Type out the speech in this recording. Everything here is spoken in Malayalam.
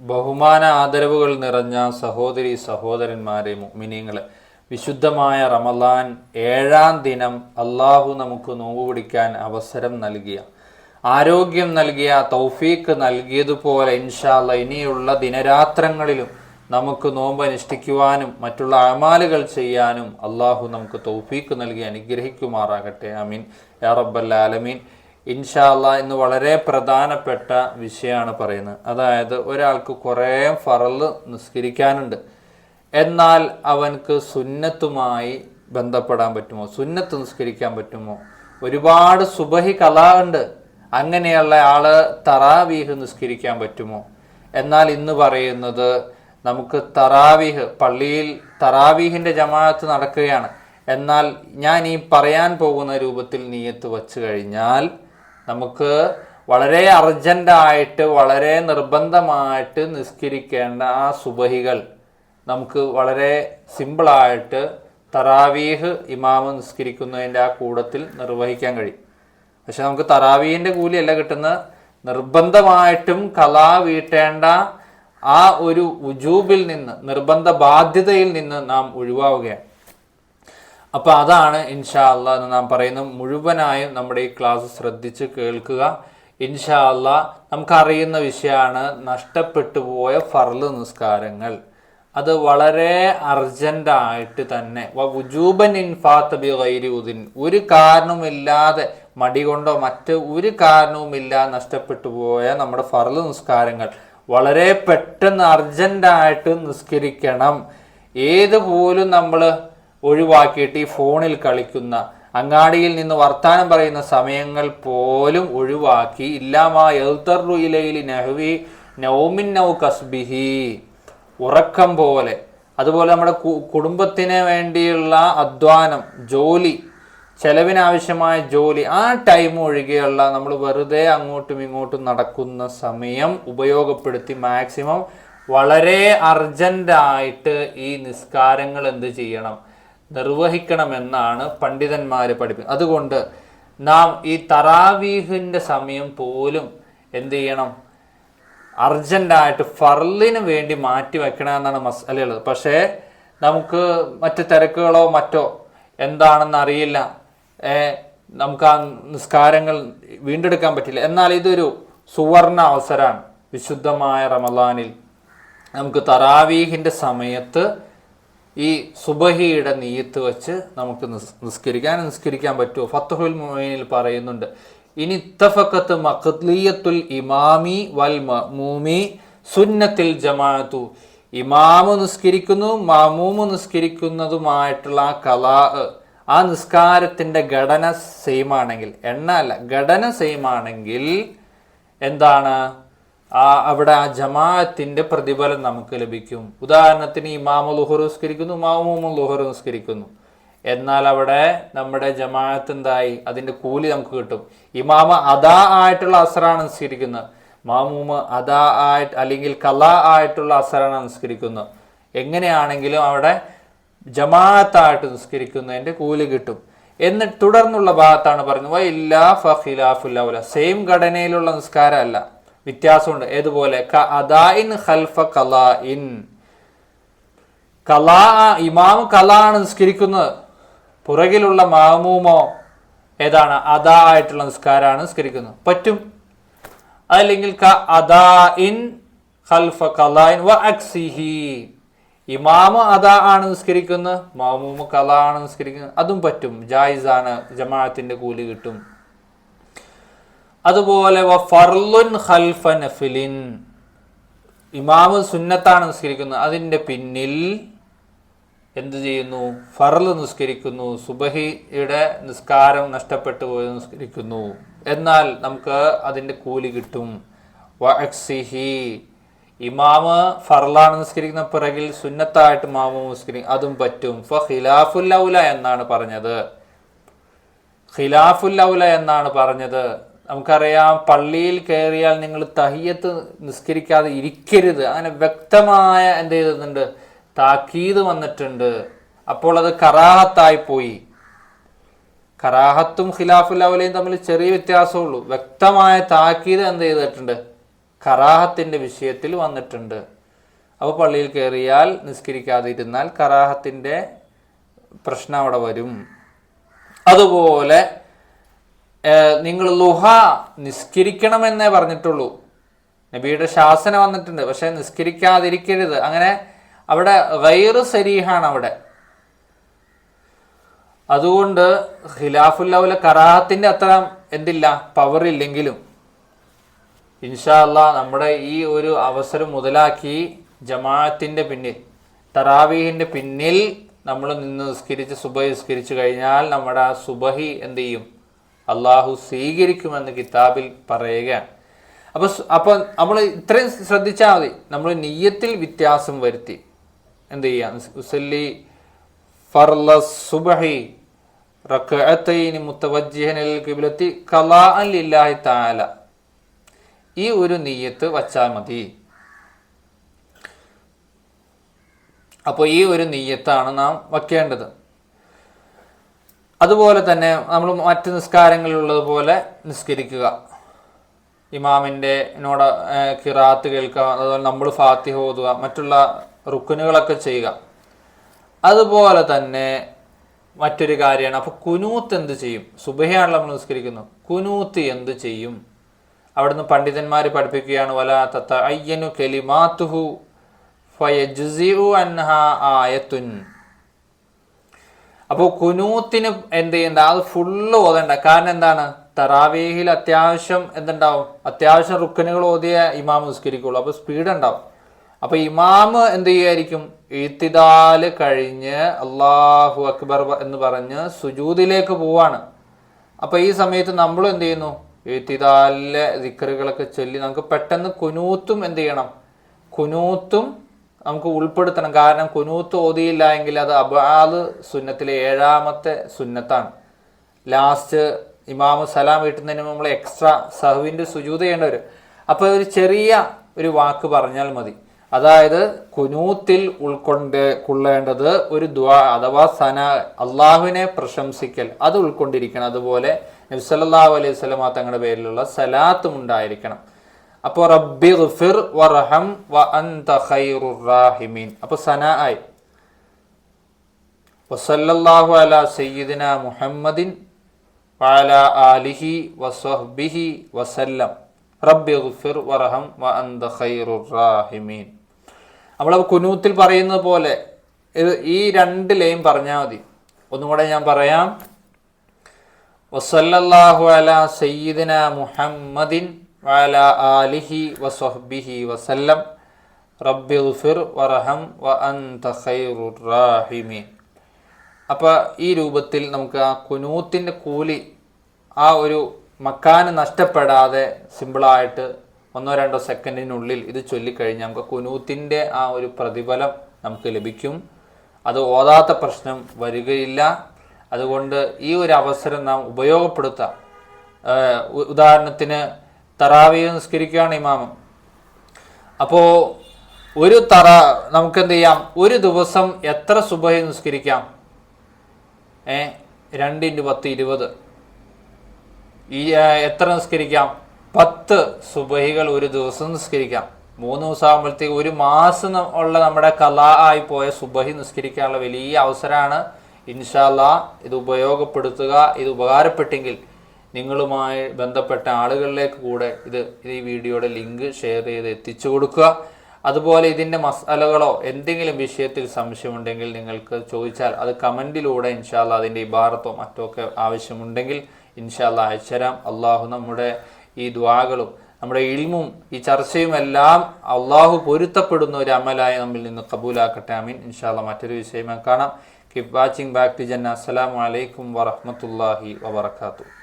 ബഹുമാന ആദരവുകൾ നിറഞ്ഞ സഹോദരി സഹോദരന്മാരെ മുഅ്മിനീങ്ങളെ വിശുദ്ധമായ റമലാൻ ഏഴാം ദിനം അള്ളാഹു നമുക്ക് നോവുപിടിക്കാൻ പിടിക്കാൻ അവസരം നൽകിയ ആരോഗ്യം നൽകിയ തൗഫീക്ക് നൽകിയതുപോലെ ഇൻഷാല്ല ഇനിയുള്ള ദിനരാത്രങ്ങളിലും നമുക്ക് നോമ്പ് അനുഷ്ഠിക്കുവാനും മറ്റുള്ള അമാലുകൾ ചെയ്യാനും അള്ളാഹു നമുക്ക് തൗഫീക്ക് നൽകി അനുഗ്രഹിക്കുമാറാകട്ടെ. അമീൻ യാ റബ്ബൽ ആലമീൻ. ഇൻഷാല്ല എന്ന് വളരെ പ്രധാനപ്പെട്ട വിഷയമാണ് പറയുന്നത്. അതായത് ഒരാൾക്ക് കുറേ ഫറൽ നിസ്കരിക്കാനുണ്ട്. എന്നാൽ അവൻക്ക് സുന്നത്തുമായി ബന്ധപ്പെടാൻ പറ്റുമോ? സുന്നത്ത് നിസ്കരിക്കാൻ പറ്റുമോ? ഒരുപാട് സുബഹി കല ഉണ്ട്. അങ്ങനെയുള്ള ആൾ തറാവീഹ് നിസ്കരിക്കാൻ പറ്റുമോ? എന്നാൽ ഇന്ന് പറയുന്നത് നമുക്ക് തറാവീഹ് പള്ളിയിൽ തറാവീഹിന്റെ ജമാഅത്ത് നടക്കുകയാണ്. എന്നാൽ ഞാൻ ഈ പറയാൻ പോകുന്ന രൂപത്തിൽ നീയത്ത് വച്ചു കഴിഞ്ഞാൽ നമുക്ക് വളരെ അർജന്റായിട്ട് വളരെ നിർബന്ധമായിട്ട് നിസ്കരിക്കേണ്ട ആ സുബഹികൾ നമുക്ക് വളരെ സിമ്പിളായിട്ട് തറാവീഹ് ഇമാമ് നിസ്കരിക്കുന്നതിന്റെ ആ കൂടത്തിൽ നിർവഹിക്കാൻ കഴിയും. പക്ഷെ നമുക്ക് തറാവീഹിന്റെ കൂലിയല്ല കിട്ടുന്ന നിർബന്ധമായിട്ടും കലാ വീട്ടേണ്ട ആ ഒരു ഉജൂബിൽ നിന്ന് നിർബന്ധ ബാധ്യതയിൽ നിന്ന് നാം ഒഴിവാവുകയാണ്. അപ്പൊ അതാണ് ഇൻഷാ അല്ലാ എന്ന് നാം പറയുന്നത് മുഴുവനായും നമ്മുടെ ഈ ക്ലാസ് ശ്രദ്ധിച്ച് കേൾക്കുക. ഇൻഷാ അല്ലാ നമുക്കറിയുന്ന വിഷയമാണ് നഷ്ടപ്പെട്ടു പോയ ഫർൾ നിസ്കാരങ്ങൾ. അത് വളരെ അർജന്റായിട്ട് തന്നെ. വുജൂബൻ ഇൻഫാത്ത് ബി ഗൈരി ഉദിൻ. ഒരു കാരണവുമില്ലാതെ മടി കൊണ്ടോ മറ്റ് ഒരു കാരണവുമില്ലാതെ നഷ്ടപ്പെട്ടു പോയ നമ്മുടെ ഫർൾ നിസ്കാരങ്ങൾ വളരെ പെട്ടെന്ന് അർജന്റായിട്ട് നിസ്കരിക്കണം. ഏതുപോലും നമ്മൾ ഒഴിവാക്കിയിട്ട് ഈ ഫോണിൽ കളിക്കുന്ന അങ്ങാടിയിൽ നിന്ന് വർത്താനം പറയുന്ന സമയങ്ങൾ പോലും ഒഴിവാക്കി ഇല്ലാമാ എൽത്തറുയിലയിൽ നെഹ്വി നൗമിൻ നൗ കസ്ബിഹി ഉറക്കം പോലെ. അതുപോലെ നമ്മുടെ കുടുംബത്തിന് വേണ്ടിയുള്ള അധ്വാനം ജോലി ചെലവിനാവശ്യമായ ജോലി ആ ടൈം ഒഴികെയുള്ള നമ്മൾ വെറുതെ അങ്ങോട്ടും ഇങ്ങോട്ടും നടക്കുന്ന സമയം ഉപയോഗപ്പെടുത്തി മാക്സിമം വളരെ അർജന്റായിട്ട് ഈ നിസ്കാരങ്ങൾ എന്ത് ചെയ്യണം? നിർവഹിക്കണമെന്നാണ് പണ്ഡിതന്മാർ പഠിപ്പിക്കുന്നത് അതുകൊണ്ട് നാം ഈ തറാവീഹിന്റെ സമയം പോലും എന്ത് ചെയ്യണം? അർജന്റായിട്ട് ഫർലിന് വേണ്ടി മാറ്റി വെക്കണം എന്നാണ് മസാലയുള്ളത് പക്ഷേ നമുക്ക് മറ്റ് തിരക്കുകളോ മറ്റോ എന്താണെന്ന് അറിയില്ല. നമുക്ക് ആ നിസ്കാരങ്ങൾ വീണ്ടെടുക്കാൻ പറ്റില്ല. എന്നാൽ ഇതൊരു സുവർണ അവസരമാണ് വിശുദ്ധമായ റമലാനിൽ നമുക്ക് തറാവീഹിന്റെ സമയത്ത് ഈ സുബഹിയുടെ നീയത്ത് വെച്ച് നമുക്ക് നിസ് നിസ്കരിക്കാൻ നിസ്കരിക്കാൻ പറ്റുമോ? ഫത്തുഹുൽ മൊയിനിൽ പറയുന്നുണ്ട് ഇനി ഇത്തഫക്കത്ത് മഖ്ലിയത്തുൽ ഇമാമി വൽ മൂമി സുന്നത്തിൽ ജമാഅത്തു. ഇമാമ് നിസ്കരിക്കുന്നു മാമൂമ് നിസ്കരിക്കുന്നതുമായിട്ടുള്ള ആ കലാ ആ നിസ്കാരത്തിന്റെ ഘടന സെയിം ആണെങ്കിൽ എണ്ണ അല്ല ഘടന സെയിം ആണെങ്കിൽ എന്താണ്? ആ അവിടെ ആ ജമാഅത്തിന്റെ പ്രതിഫലം നമുക്ക് ലഭിക്കും. ഉദാഹരണത്തിന് ഇമാമു ലുഹർ നിസ്കരിക്കുന്നു മാമൂമു ലുഹർ നിസ്കരിക്കുന്നു. എന്നാൽ അവിടെ നമ്മുടെ ജമാഅത്ത് എന്തായി? അതിന്റെ കൂലി നമുക്ക് കിട്ടും. ഇമാമ അദാ ആയിട്ടുള്ള അസറാണ് നിസ്കരിക്കുന്നത്. മാമൂമ് അദാ ആയിട്ട് അല്ലെങ്കിൽ കലാ ആയിട്ടുള്ള അസറാണ് നിസ്കരിക്കുന്നത്. എങ്ങനെയാണെങ്കിലും അവിടെ ജമാഅത്തായിട്ട് നിസ്കരിക്കുന്നതിന്റെ കൂലി കിട്ടും. എന്നിട്ട് തുടർന്നുള്ള ഭാഗത്താണ് പറഞ്ഞത് ഇല്ലാ ഫഖിലാഫുല്ല സെയിം ഘടനയിലുള്ള നിസ്കാരം അല്ല വ്യത്യാസമുണ്ട്. ഏതുപോലെ? ക ഖൽഫ കലാഇൻ. കലാ കലാ നിസ്കരിക്കുന്നത്. പുറകിലുള്ള മാമൂമോ ഏതാണ്? അദാ ആയിട്ടുള്ള നിസ്കാരമാണ് നിസ്കരിക്കുന്നത്. പറ്റും? അതല്ലെങ്കിൽ ക കലാഇൻ വ അക്സിഹി. അദാ ആണ് നിസ്കരിക്കുന്നത് മാമൂമ് കല ആണ് നിസ്കരിക്കുന്നത്. അതും പറ്റും. ജായിസാണ് ജമാഅത്തിന്റെ കൂലി കിട്ടും. അതുപോലെ ഇമാമു ഖൽഫ നഫിലിൻ. ഇമാമ് സുന്നത്താണ് നിസ്കരിക്കുന്നത്. അതിന്റെ പിന്നിൽ എന്ത് ചെയ്യുന്നു? ഫർൾ നിസ്കരിക്കുന്നു. സുബഹിയുടെ നിസ്കാരം നഷ്ടപ്പെട്ടു പോയി നിസ്കരിക്കുന്നു. എന്നാൽ നമുക്ക് അതിന്റെ കൂലി കിട്ടും. വഅക്സിഹി അക്സിഹി. ഇമാമ് ഫറലാണ് നിസ്കരിക്കുന്ന പിറകിൽ സുന്നത്തായിട്ട് മാമു നിസ്കരിക്കും അതും പറ്റും. ഫ ഖിലാഫുൽ ഔല എന്നാണ് പറഞ്ഞത്. ഖിലാഫുൽ ഔല എന്നാണ് പറഞ്ഞത്. നമുക്കറിയാം പള്ളിയിൽ കയറിയാൽ നിങ്ങൾ തഹിയത്ത് നിസ്കരിക്കാതെ ഇരിക്കരുത്. അങ്ങനെ വ്യക്തമായ എന്ത് ചെയ്തിട്ടുണ്ട്? താക്കീത് വന്നിട്ടുണ്ട്. അപ്പോൾ അത് കറാഹത്തായി പോയി. കറാഹത്തും ഖിലാഫുൽ അവലയും തമ്മിൽ ചെറിയ വ്യത്യാസമുള്ളൂ വ്യക്തമായ താക്കീത് എന്ത് ചെയ്തിട്ടുണ്ട്? കറാഹത്തിന്റെ വിഷയത്തിൽ വന്നിട്ടുണ്ട്. അപ്പോൾ പള്ളിയിൽ കയറിയാൽ നിസ്കരിക്കാതിരുന്നാൽ കറാഹത്തിന്റെ പ്രശ്നം അവിടെ വരും. അതുപോലെ നിങ്ങൾ ലുഹ നിസ്കരിക്കണമെന്നേ പറഞ്ഞിട്ടുള്ളൂ. നബിയുടെ ശാസന വന്നിട്ടുണ്ട്. പക്ഷെ നിസ്കരിക്കാതിരിക്കരുത്. അങ്ങനെ അവിടെ വൈറ് സരീഹാണ് അവിടെ. അതുകൊണ്ട് ഖിലാഫുല്ലൗല കറാഹത്തിന്റെ അത്ര എന്തില്ല? പവർ ഇല്ലെങ്കിലും. ഇൻഷാ അല്ലാ നമ്മുടെ ഈ ഒരു അവസരം മുതലാക്കി ജമാഅത്തിന്റെ പിന്നിൽ തറാവീഹിന്റെ പിന്നിൽ നമ്മൾ നിന്ന് നിസ്കരിച്ച് സുബഹി നിസ്കരിച്ചു കഴിഞ്ഞാൽ നമ്മുടെ ആ സുബഹി എന്ത് ചെയ്യും? അള്ളാഹു സ്വീകരിക്കുമെന്ന് കിതാബിൽ പറയുകയാണ്. അപ്പൊ അപ്പോൾ അപ്പൊ നമ്മൾ ഇത്രയും ശ്രദ്ധിച്ചാൽ മതി. നമ്മൾ നെയ്യത്തിൽ വ്യത്യാസം വരുത്തി. എന്ത് ചെയ്യുക മുത്തവജ്ജിഹനിൽ തആല. ഈ ഒരു നെയ്യത്ത് വച്ചാൽ മതി. അപ്പോൾ ഈ ഒരു നെയ്യത്താണ് നാം വയ്ക്കേണ്ടത്. അതുപോലെ തന്നെ നമ്മൾ മറ്റ് നിസ്കാരങ്ങളിലുള്ളതുപോലെ നിസ്കരിക്കുക. ഇമാമിന്റെ നോട കിറാത്ത് കേൾക്കുക അതുപോലെ നമ്മൾ ഫാത്തിഹ ഓതുക മറ്റുള്ള റുക്കുനുകളൊക്കെ ചെയ്യുക. അതുപോലെ തന്നെ മറ്റൊരു കാര്യമാണ് അപ്പോൾ കുനൂത്ത് എന്ത് ചെയ്യും? സുബഹയാണല്ലോ നമ്മൾ നിസ്കരിക്കുന്നു കുനൂത്ത് എന്ത് ചെയ്യും? അവിടുന്ന് പണ്ഡിതന്മാർ പഠിപ്പിക്കുകയാണ് വല തത്ത അയ്യനു കെലിമാത്തുഹു ഫയജുസിഉ അൻഹ ആയത്തുൻ. അപ്പോൾ കുനൂത്തിന് എന്ത് ചെയ്യണ്ട? അത് ഫുള്ള് ഓതണ്ട. കാരണം എന്താണ്? തറാവേഹിൽ അത്യാവശ്യം എന്തുണ്ടാവും? അത്യാവശ്യം റുക്കനുകൾ ഓതിയ ഇമാം നിസ്കരിക്കുള്ളൂ. അപ്പോൾ സ്പീഡ് ഉണ്ടാവും അപ്പൊ ഇമാമ് എന്ത് ചെയ്യായിരിക്കും? എഴുത്തിതാൽ കഴിഞ്ഞ് അള്ളാഹു അക്ബർ എന്ന് പറഞ്ഞ് സുജൂദിലേക്ക് പോവാണ്. അപ്പൊ ഈ സമയത്ത് നമ്മൾ എന്ത് ചെയ്യുന്നു? എഴുത്തിതാലിലെ ദിക്കറുകളൊക്കെ ചൊല്ലി നമുക്ക് പെട്ടെന്ന് കുനൂത്തും എന്ത് ചെയ്യണം? കുനൂത്തും നമുക്ക് ഉൾപ്പെടുത്തണം. കാരണം കുനൂത്ത് ഓതിയില്ല എങ്കിൽ അത് അബാദ് സുന്നത്തിലെ ഏഴാമത്തെ സുന്നത്താണ്. ലാസ്റ്റ് ഇമാമു സലാം വീട്ടുന്നതിന് നമ്മൾ എക്സ്ട്രാ സഹുവിന്റെ സുജൂത ചെയ്യേണ്ടി വരും. അപ്പോൾ ഒരു ചെറിയ ഒരു വാക്ക് പറഞ്ഞാൽ മതി. അതായത് കുനൂത്തിൽ ഉൾക്കൊണ്ട് കൊള്ളേണ്ടത് ഒരു ദ്വാ അഥവാ സന അള്ളാഹുവിനെ പ്രശംസിക്കൽ അത് ഉൾക്കൊണ്ടിരിക്കണം. അതുപോലെ നബ്സല്ലാഹു അലൈഹി സ്വലമാ തങ്ങളുടെ പേരിലുള്ള സലാത്തും ഉണ്ടായിരിക്കണം. അപ്പോൾ റബ്ബി ഫിർ വറഹം വ അന്ത ഖൈറു റാഹിമീൻ. അപ്പോൾ സന ആയി. വസല്ലാഹു അലാ സയ്യിദിന മുഹമ്മദിൻ വഅല ആലിഹി വസ്വഹ്ബിഹി വസല്ലം. റബ്ബി ഫിർ വറഹം വ അന്ത ഖൈറു റാഹിമീൻ. നമ്മൾ കുനൂത്തിൽ പറയുന്നത് പോലെ ഈ രണ്ട് ലൈൻ പറഞ്ഞാൽ മതി. ഒന്നുകൂടെ ഞാൻ പറയാം. വസല്ലാഹു അല സയ്യിദിന മുഹമ്മദിൻ വഅല ആലിഹി وصحبه വസല്ലം. റബ്ബി ഗഫിർ വറഹം വ അന്ത ഖൈറുർ റാഹിമീൻ. അപ്പോൾ ഈ രൂപത്തിൽ നമുക്ക് ആ കുനൂത്തിന്റെ കൂലി ആ ഒരു മക്കാന് നഷ്ടപ്പെടാതെ സിമ്പിളായിട്ട് ഒന്നോ രണ്ടോ സെക്കൻഡിനുള്ളിൽ ഇത് ചൊല്ലിക്കഴിഞ്ഞാൽ നമുക്ക് കുനൂത്തിന്റെ ആ ഒരു പ്രതിഫലം നമുക്ക് ലഭിക്കും. അത് ഓതാത്ത പ്രശ്നം വരികയില്ല. അതുകൊണ്ട് ഈ ഒരു അവസരം നാം ഉപയോഗപ്പെടുത്താം. ഉദാഹരണത്തിന് തറാവിയെ നിസ്കരിക്കുകയാണ് ഇമാമം. അപ്പോൾ ഒരു തറ നമുക്ക് എന്ത് ചെയ്യാം? ഒരു ദിവസം എത്ര സുബഹി നിസ്കരിക്കാം? ഏ രണ്ട് ഇന്റു പത്ത് ഇരുപത്. ഈ എത്ര നിസ്കരിക്കാം? പത്ത് സുബഹികൾ ഒരു ദിവസം നിസ്കരിക്കാം. മൂന്ന് ദിവസം ആകുമ്പോഴത്തേക്ക് ഒരു മാസം ഉള്ള നമ്മുടെ കലാ ആയി പോയ സുബഹി നിസ്കരിക്കാനുള്ള വലിയ അവസരമാണ് ഇൻഷാല്ല ഇത് ഉപയോഗപ്പെടുത്തുക ഇത് ഉപകാരപ്പെട്ടെങ്കിൽ നിങ്ങളുമായി ബന്ധപ്പെട്ട ആളുകളിലേക്ക് കൂടെ ഇത് ഈ വീഡിയോയുടെ ലിങ്ക് ഷെയർ ചെയ്ത് എത്തിച്ചു കൊടുക്കുക. അതുപോലെ ഇതിന്റെ മസാലകളോ എന്തെങ്കിലും വിഷയത്തിൽ സംശയമുണ്ടെങ്കിൽ നിങ്ങൾക്ക് ചോദിച്ചാൽ അത് കമന്റിലൂടെ ഇൻഷാല്ല അതിന്റെ ഇബാറത്തോ മറ്റോ ഒക്കെ ആവശ്യമുണ്ടെങ്കിൽ ഇൻഷാല്ല അയച്ചുതരാം അള്ളാഹു നമ്മുടെ ഈ ദ്വാകളും നമ്മുടെ ഇൽമും ഈ ചർച്ചയും എല്ലാം അള്ളാഹു പൊരുത്തപ്പെടുന്ന ഒരു അമലായി നമ്മിൽ നിന്ന് കബൂലാക്കട്ടെ. അമീൻ ഇൻഷാല്ല മറ്റൊരു വിഷയമായി കാണാം. കീപ് വാച്ചിങ് ബാക്ക് ടു ജന്ന അസ്സലാമു അലൈക്കും വറഹ്മത്തുള്ളാഹി വബറകാതുഹു.